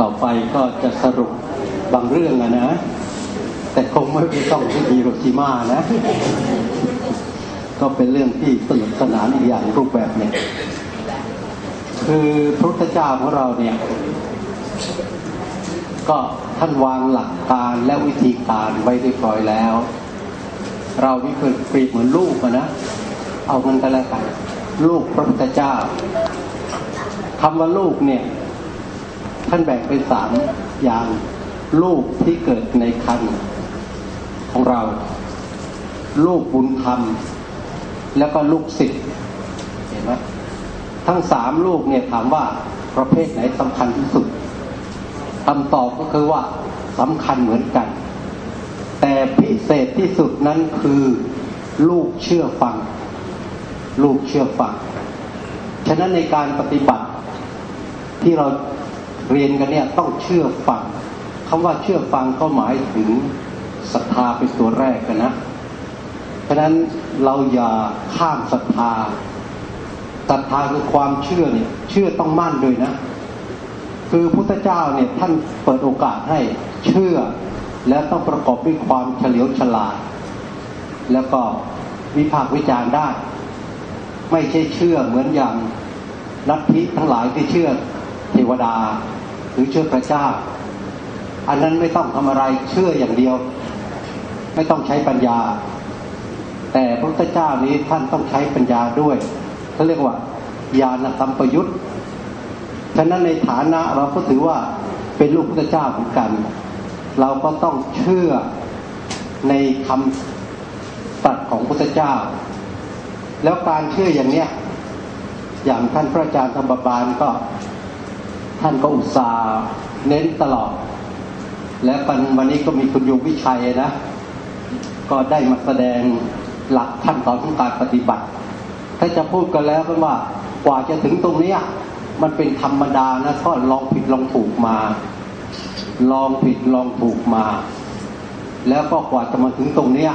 ต่อไปก็จะสรุปบางเรื่องนะนะ แต่คงไม่ไปต้องที่ฮิโรชิมานะ ก็เป็นเรื่องที่สนุกสนานอีกอย่างรูปแบบหนึ่งคือพระพุทธเจ้าของเราเนี่ย ก็ท่านวางหลักการและวิธีการไว้เรียบร้อยแล้ว เรานี่คือเปรียบเหมือนลูกนะเอามันกันแล้วกันลูกพระพุทธเจ้าคำว่าลูกเนี่ย ท่านแบ่งเป็นสามอย่างลูกที่เกิดในคันของเรา ลูกบุญธรรม แล้วก็ลูกศิษย์เห็นไหมทั้งสามลูกเนี่ยถามว่าประเภทไหนสำคัญที่สุดคำตอบก็คือว่าสำคัญเหมือนกัน แต่พิเศษที่สุดนั้นคือลูกเชื่อฟัง ลูกเชื่อฟัง ฉะนั้นในการปฏิบัติที่เรา เรียนกันเนี่ยต้องเชื่อฟังคำว่าเชื่อฟังก็หมายถึงศรัทธาเป็นตัวแรกกันนะฉะนั้นเราอย่าข้ามศรัทธาศรัทธาคือความเชื่อเนี่ย เชื่อต้องมั่นด้วยนะ คือพุทธเจ้าเนี่ยท่านเปิดโอกาสให้เชื่อ แล้วต้องประกอบด้วยความเฉลียวฉลาด แล้วก็วิพากษ์วิจารณ์ได้ ไม่ใช่เชื่อเหมือนอย่างลัทธิทั้งหลายที่เชื่อเทวดา หรือเชื่อพระเจ้า อันนั้นไม่ต้องทำอะไรเชื่ออย่างเดียว ไม่ต้องใช้ปัญญา แต่พระพุทธเจ้านี้ท่านต้องใช้ปัญญาด้วยเขาเรียกว่าญาณสัมปยุตฉะนั้นในฐานะเราก็ถือว่าเป็นลูกพระเจ้าเหมือนกัน เราก็ต้องเชื่อในคำตัดของพระเจ้า แล้วการเชื่ออย่างเนี้ยอย่างท่านพระอาจารย์ธรรมบาลก็ ท่านก็อุตส่าห์เน้นตลอด และวันนี้ก็มีคุณโยมวิชัยนะ ก็ได้มาแสดงหลักขั้นตอนของการปฏิบัติ ถ้าจะพูดกันแล้วก็ว่ากว่าจะถึงตรงนี้มันเป็นธรรมดานะก็ลองผิดลองถูกมา ลองผิดลองถูกมา แล้วก็กว่าจะมาถึงตรงนี้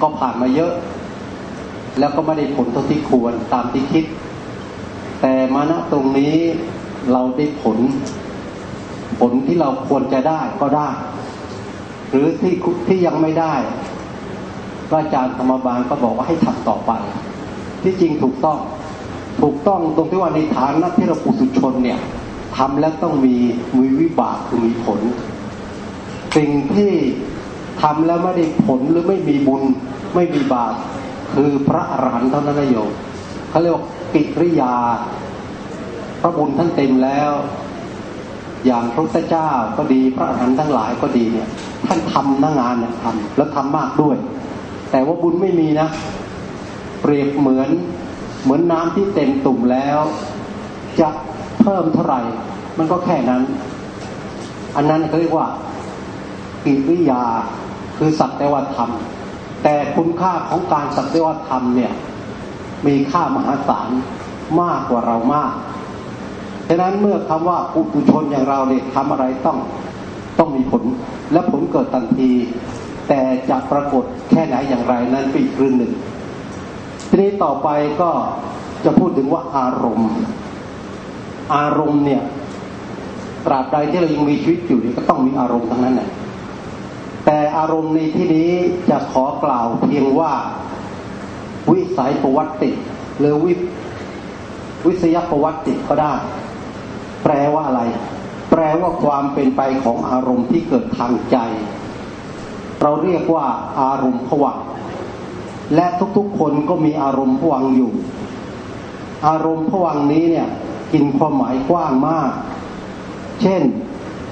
ก็ผ่านมาเยอะ แล้วก็ไม่ได้ผลเท่าที่ควรตามที่คิด แต่มาณตรงนี้ เราได้ผล ผลที่เราควรจะได้ก็ได้ หรือที่ที่ยังไม่ได้พระอาจารย์ธรรมบาลก็บอกว่าให้ทำต่อไป ที่จริงถูกต้อง ถูกต้องตรงที่ว่าในฐานะที่เราปุถุชนเนี่ยทำแล้วต้องมีมีวิบากคือมีผล สิ่งที่ทำแล้วไม่ได้ผลหรือไม่มีบุญไม่มีบาปคือพระอรหันต์เท่านั้นโยมเขาเรียกว่ากิริยา ระบุญท่านเต็มแล้ว อย่างพระพุทธเจ้าก็ดีพระอรหันต์ทั้งหลายก็ดีเนี่ย ท่านทำหน้างานเนี่ยทำแล้วทำมากด้วย แต่ว่าบุญไม่มีนะเปรียบเหมือนเหมือนน้ำที่เต็มตุ่มแล้ว จะเพิ่มเท่าไหร่ มันก็แค่นั้น อันนั้นเขาเรียกว่ากิริยาคือสัตว์แต่ว่าทำแต่คุณค่าของการสัตว์แต่ว่าทำเนี่ยมีค่ามหาศาลมากกว่าเรามาก ฉะนั้นเมื่อคำว่าปุถุชนอย่างเราเนี่ยทำอะไรต้องต้องมีผล และผลเกิดทันที แต่จะปรากฏแค่ไหนอย่างไรนั้นเป็นอีกเรื่องหนึ่ง ทีนี้ต่อไปก็จะพูดถึงว่าอารมณ์ อารมณ์เนี่ยตราบใดที่เรายังมีชีวิตอยู่นี่ก็ต้องมีอารมณ์ทั้งนั้นแหละแต่อารมณ์ในที่นี้จะขอกล่าวเพียงว่าวิสัยประวัติ หรือวิวิสยประวัติก็ได้ แปลว่าอะไร แปลว่าความเป็นไปของอารมณ์ที่เกิดทางใจ เราเรียกว่าอารมณ์ผวังและทุกๆคนก็มีอารมณ์ผวังอยู่ อารมณ์ผวังนี้เนี่ยกินความหมายกว้างมาก เช่น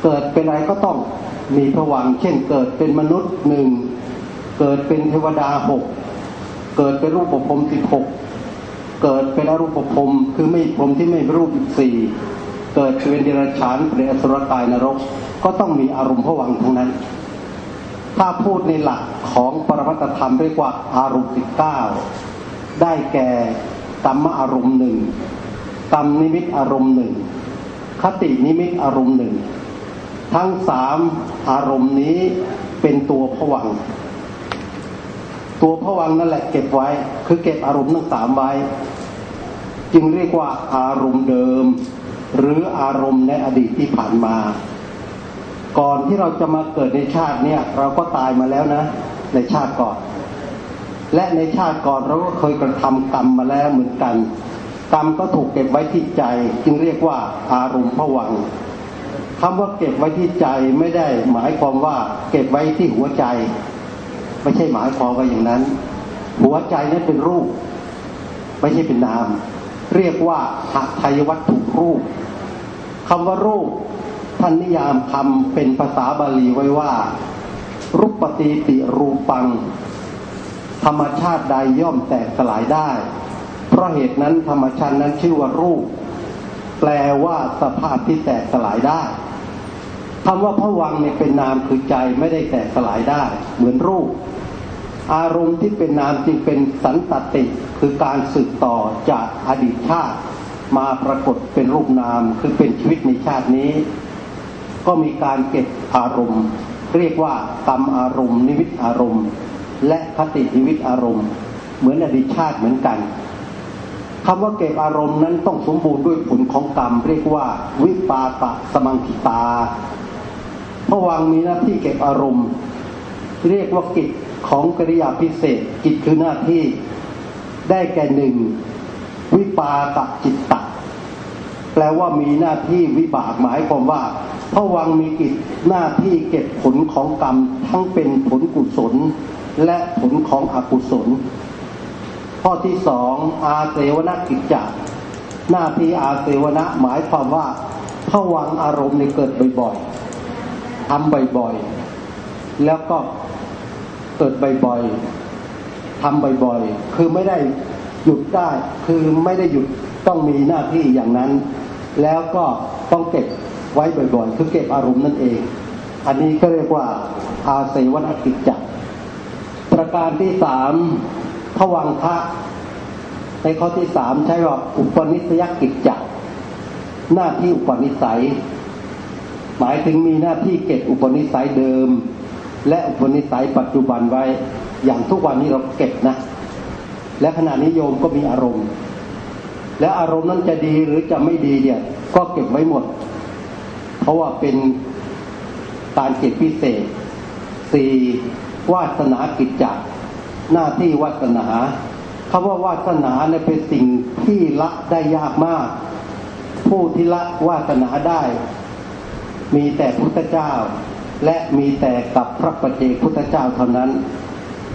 เกิดเป็นอะไรก็ต้องมีผวัง เช่นเกิดเป็นมนุษย์หนึ่งเกิดเป็นเทวดาหกเกิดเป็นรูปภพสิบหกเกิดเป็นอรูปภพคือไม่ภพที่ไม่รูปสี่ เกิดเป็นเดรัจฉานเป็นอสุรกายนรก ก็ต้องมีอารมณ์ผวังทั้งนั้น ถ้าพูดในหลักของปรมัตธรรมเรียกว่าอารมณ์สิบเก้าได้แก่กรรมอารมณ์หนึ่งกรรมนิมิตอารมณ์หนึ่งคตินิมิตอารมณ์หนึ่งทั้งสามอารมณ์นี้เป็นตัวผวัง ตัวผวังนั่นแหละเก็บไว้ คือเก็บอารมณ์ทั้งสามไว้ จึงเรียกว่าอารมณ์เดิม หรืออารมณ์ในอดีตที่ผ่านมา ก่อนที่เราจะมาเกิดในชาติเนี่ย เราก็ตายมาแล้วนะ ในชาติก่อน และในชาติก่อนเราก็เคยกระทำกรรมมาแล้วเหมือนกัน กรรมก็ถูกเก็บไว้ที่ใจ จึงเรียกว่าอารมณ์ผวังคำว่าเก็บไว้ที่ใจไม่ได้หมายความว่าเก็บไว้ที่หัวใจ ไม่ใช่หมายความว่าอย่างนั้น หัวใจนั้นเป็นรูป ไม่ใช่เป็นนาม เรียกว่าหัตถยวัตถุรูปคำว่ารูปท่านนิยามคำเป็นภาษาบาลีไว้ว่า รูปปฏิติรูปัง ธรรมชาติใดย่อมแตกสลายได้ เพราะเหตุนั้นธรรมชาตินั้นชื่อว่ารูป แปลว่าสภาพที่แตกสลายได้คำว่าพระวังเนี่ยเป็นนามคือใจไม่ได้แตกสลายได้ เหมือนรูป อารมณ์ที่เป็นนามจึงเป็นสันตติ คือการสืบต่อจากอดีตชาติ มาปรากฏเป็นรูปนามคือเป็นชีวิตในชาตินี้ ก็มีการเก็บอารมณ์ เรียกว่ากรรมอารมณ์ นิวิตอารมณ์ และคตินิวิตอารมณ์ เหมือนอดีตชาติเหมือนกันคำว่าเก็บอารมณ์นั้นต้องสมบูรณ์ด้วยผลของกรรม เรียกว่าวิปาตะสมังคิตาพระวังมีหน้าที่เก็บอารมณ์ เรียกว่ากิจ ของกริยาพิเศษกิจคือหน้าที่ได้แก่หนึ่งวิปากจิตตะแปลว่ามีหน้าที่วิบากหมายความว่าพระวังมีกิจหน้าที่เก็บผลของกรรมทั้งเป็นผลกุศล และผลของอกุศล ข้อที่สองอาเสวนกิจจะหน้าที่อาเสวนะหมายความว่าพระวังอารมณ์ในเกิดบ่อยๆทำบ่อยๆ แล้วก็ เกิดบ่อยๆทำบ่อยๆ คือไม่ได้หยุดได้ คือไม่ได้หยุดต้องมีหน้าที่อย่างนั้น แล้วก็ต้องเก็บไว้บ่อยๆ คือเก็บอารมณ์นั่นเอง อันนี้ก็เรียกว่าอาเสวนกิจจักประการที่สามผวังคะในข้อที่สามใช้ว่าอุปนิสัยกิจจักหน้าที่อุปนิสัย หมายถึงมีหน้าที่เก็บอุปนิสัยเดิม และอุปนิสัยปัจจุบันไว้ อย่างทุกวันนี้เราเก็บนะ และขณะนี้โยมก็มีอารมณ์ และอารมณ์นั้นจะดีหรือจะไม่ดีเนี่ย ก็เก็บไว้หมด เพราะว่าเป็นการเก็บพิเศษสี่วาสนากิจจักหน้าที่วาสนาคำว่าวาสนาเนี่ยเป็นสิ่งที่ละได้ยากมาก ผู้ที่ละวาสนาได้ มีแต่พุทธเจ้า และมีแต่กับพระปฏิเจกพุทธเจ้าเท่านั้น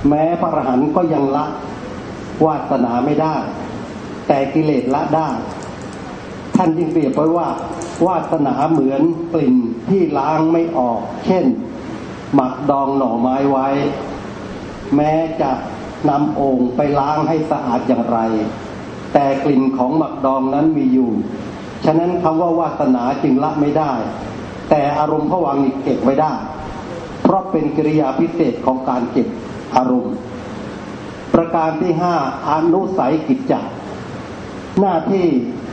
แม้พระอรหันต์ก็ยังละวาสนาไม่ได้ แต่กิเลสละได้ ท่านจึงเปรียบไว้ว่า วาสนาเหมือนกลิ่นที่ล้างไม่ออก เช่น หมักดองหน่อไม้ไว้ แม้จะนำโอ่งไปล้างให้สะอาดอย่างไร แต่กลิ่นของหมักดองนั้นมีอยู่ ฉะนั้นคำว่าวาสนาจึงละไม่ได้ แต่อารมณ์ผวังนี่เก็บไว้ได้ เพราะเป็นกิริยาพิเศษของการเก็บอารมณ์ ประการที่ห้าอนุสัยกิจจักหน้าที่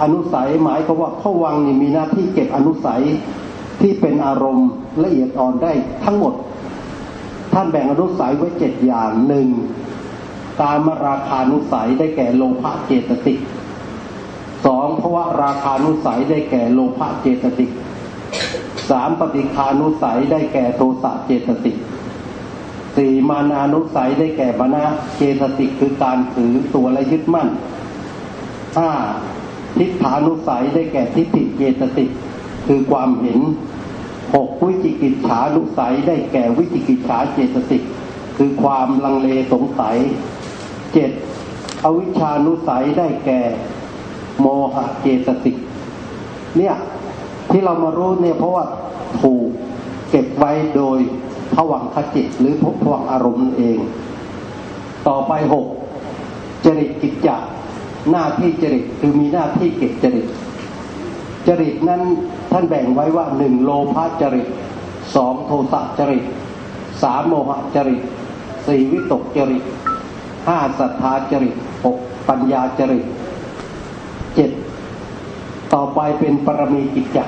อนุสัยหมายก็ว่าผวังนี่มีหน้าที่เก็บอนุสัยที่เป็นอารมณ์ละเอียดอ่อนได้ทั้งหมด ท่านแบ่งอนุสัยไว้เจ็ดอย่างหนึ่งกามราคานุสัยได้แก่โลภะเจตสิกสองเพราะว่าราคานุสัยได้แก่โลภะเจตสิก สามปฏิคานุสัยได้แก่โทสะเจตสิกสี่มานานุสัยได้แก่บณะเจตสิกคือการถือตัวและยึดมั่นห้าทิฏฐานุสัยได้แก่ทิฏฐิเจตสิกคือความเห็นหกวิจิกิจฉานุสัยได้แก่วิจิกิจฉาเจตสิกคือความลังเลสงสัยเจ็ดอวิชานุสัยได้แก่โมหะเจตสิกเนี่ย ที่เรามารู้เนี่ยเพราะว่าถูกเก็บไว้โดยผวังขจิต หรือพวังอารมณ์เอง ต่อไปหกจริตกิจจะหน้าที่จริตคือมีหน้าที่เก็บจริต จริตนั้นท่านแบ่งไว้ว่าหนึ่งโลภะจริตสองโทสะจริตสามโมหะจริตสี่วิตกจริตห้าศรัทธาจริตหกปัญญาจริตเจ็ดต่อไปเป็นปรมีกิจจ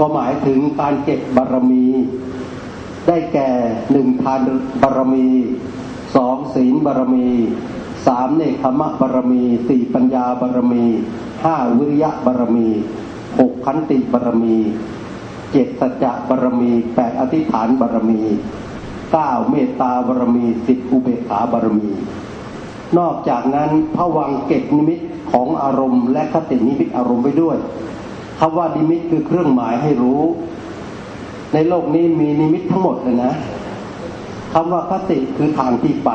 ก็หมายถึงการเก็บบารมี ได้แก่หนึ่งทานบารมีสองศีลบารมีสามเนคขมะบารมีสี่ปัญญาบารมีห้าวิริยะบารมีหกขันติบารมีเจ็ดสัจจะบารมีแปดอธิษฐานบารมีเก้าเมตตาบารมีสิบอุเบกขาบารมี นอกจากนั้นพระวังเก็บนิมิตของอารมณ์และคตินิมิตอารมณ์ไว้ด้วย คำว่านิมิตคือเครื่องหมายให้รู้ ในโลกนี้มีนิมิตทั้งหมดเลยนะคำว่าคติคือทางที่ไป